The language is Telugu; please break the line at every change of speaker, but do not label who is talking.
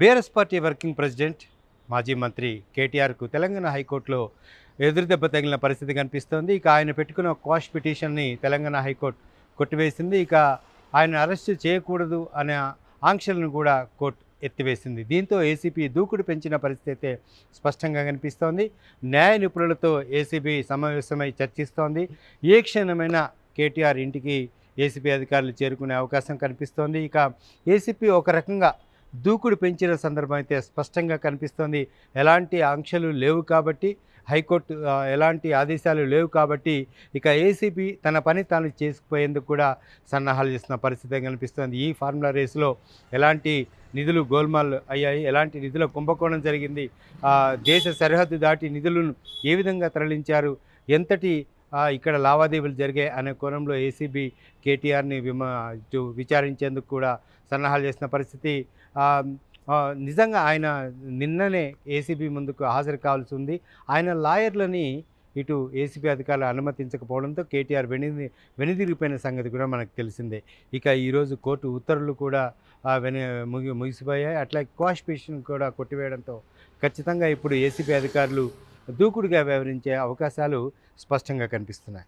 బీఆర్ఎస్ పార్టీ వర్కింగ్ ప్రెసిడెంట్ మాజీ మంత్రి కేటీఆర్కు తెలంగాణ హైకోర్టులో ఎదురుదెబ్బ తగిలిన పరిస్థితి కనిపిస్తోంది. ఇక ఆయన పెట్టుకున్న క్వాష్ పిటిషన్ని తెలంగాణ హైకోర్టు కొట్టివేసింది. ఇక ఆయన అరెస్టు చేయకూడదు అనే ఆంక్షలను కూడా కోర్టు ఎత్తివేసింది. దీంతో ఏసీపీ దూకుడు పెంచిన పరిస్థితి అయితే స్పష్టంగా కనిపిస్తోంది. న్యాయ నిపుణులతో ఏసీబీ సమావేశమై చర్చిస్తోంది. ఏ క్షణమైనా కేటీఆర్ ఇంటికి ఏసీపీ అధికారులు చేరుకునే అవకాశం కనిపిస్తోంది. ఇక ఏసీపీ ఒక రకంగా దూకుడు పెంచిన సందర్భం అయితే స్పష్టంగా కనిపిస్తోంది. ఎలాంటి ఆంక్షలు లేవు కాబట్టి హైకోర్టు ఎలాంటి ఆదేశాలు లేవు కాబట్టి ఇక ఏసీబీ తన పని తాను చేసుకుపోయేందుకు కూడా సన్నాహాలు చేస్తున్న పరిస్థితి కనిపిస్తోంది. ఈ ఫార్ములా రేసులో ఎలాంటి నిధులు గోల్మాల్ అయ్యాయి? ఎలాంటి నిధుల కుంభకోణం జరిగింది? దేశ సరిహద్దు దాటి నిధులను ఏ విధంగా తరలించారు? ఎంతటి ఇక్కడ లావాదేవీలు జరిగాయి అనే కోణంలో ఏసీబీ కేటీఆర్ని విమా విచారించేందుకు కూడా సన్నాహాలు చేసిన పరిస్థితి నిజంగా ఆయన నిన్ననే ఏసీబీ ముందుకు హాజరు కావాల్సి ఉంది. ఆయన లాయర్లని ఇటు ఏసీబీ అధికారులు అనుమతించకపోవడంతో కేటీఆర్ వెనుది వెనుదిరిగిపోయిన సంగతి కూడా మనకు తెలిసిందే. ఇక ఈరోజు కోర్టు ఉత్తర్వులు కూడా ఆ, వెను ముగి ముగిసిపోయాయి. అట్లా క్వాష్ పిటిషన్ కూడా కొట్టివేయడంతో ఖచ్చితంగా ఇప్పుడు ఏసీబీ అధికారులు దూకుడుగా వ్యవహరించే అవకాశాలు స్పష్టంగా కనిపిస్తున్నాయి.